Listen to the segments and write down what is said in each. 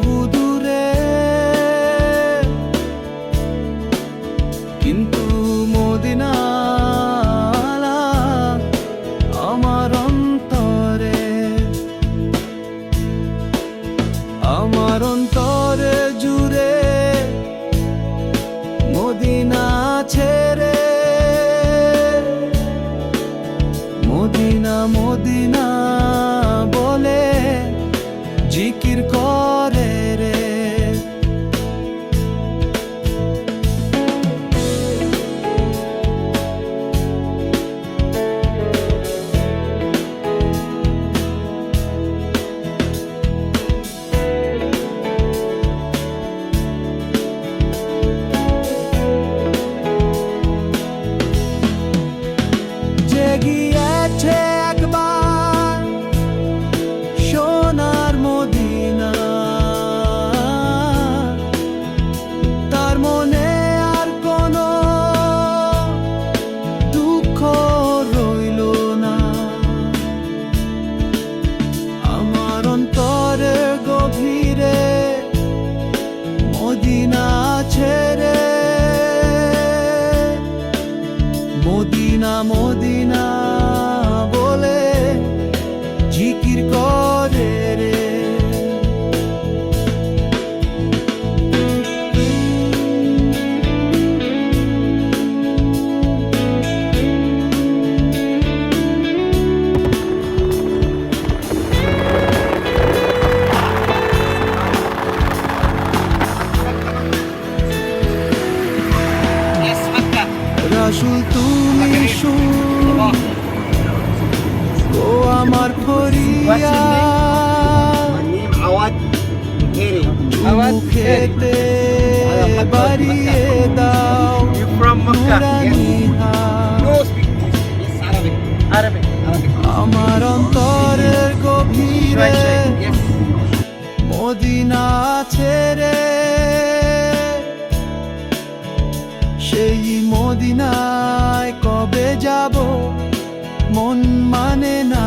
বহু দূরে। কিন্তু মদিনা আমার অন্তরে আমার অন্তরে জুড়ে মদিনা ছেড়ে। মদিনা মদিনা বলে জিকি মদিনা মদিনা। আমার খেতে দাও। আমার অন্তরের গভীরে মদিনা ছেড়ে সেই মদিনায় কবে যাব? মন মানে না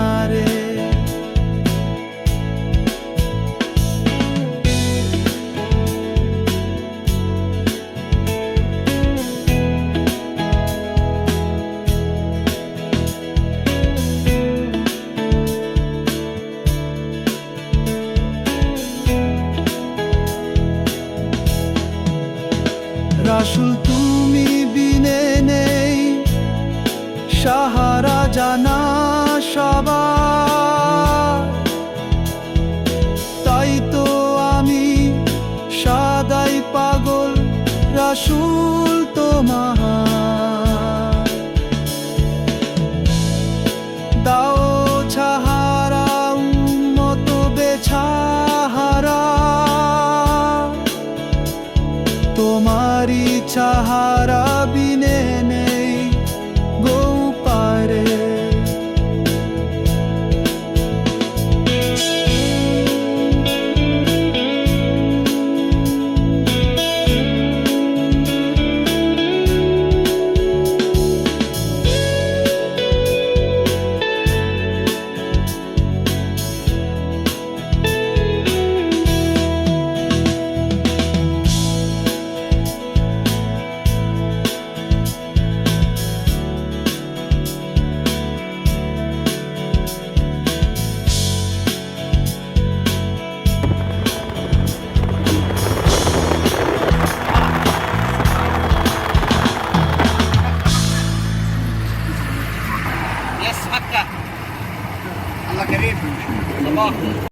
আসল তুমি বিনে নেই সাহা সাহারা বিনে fuck.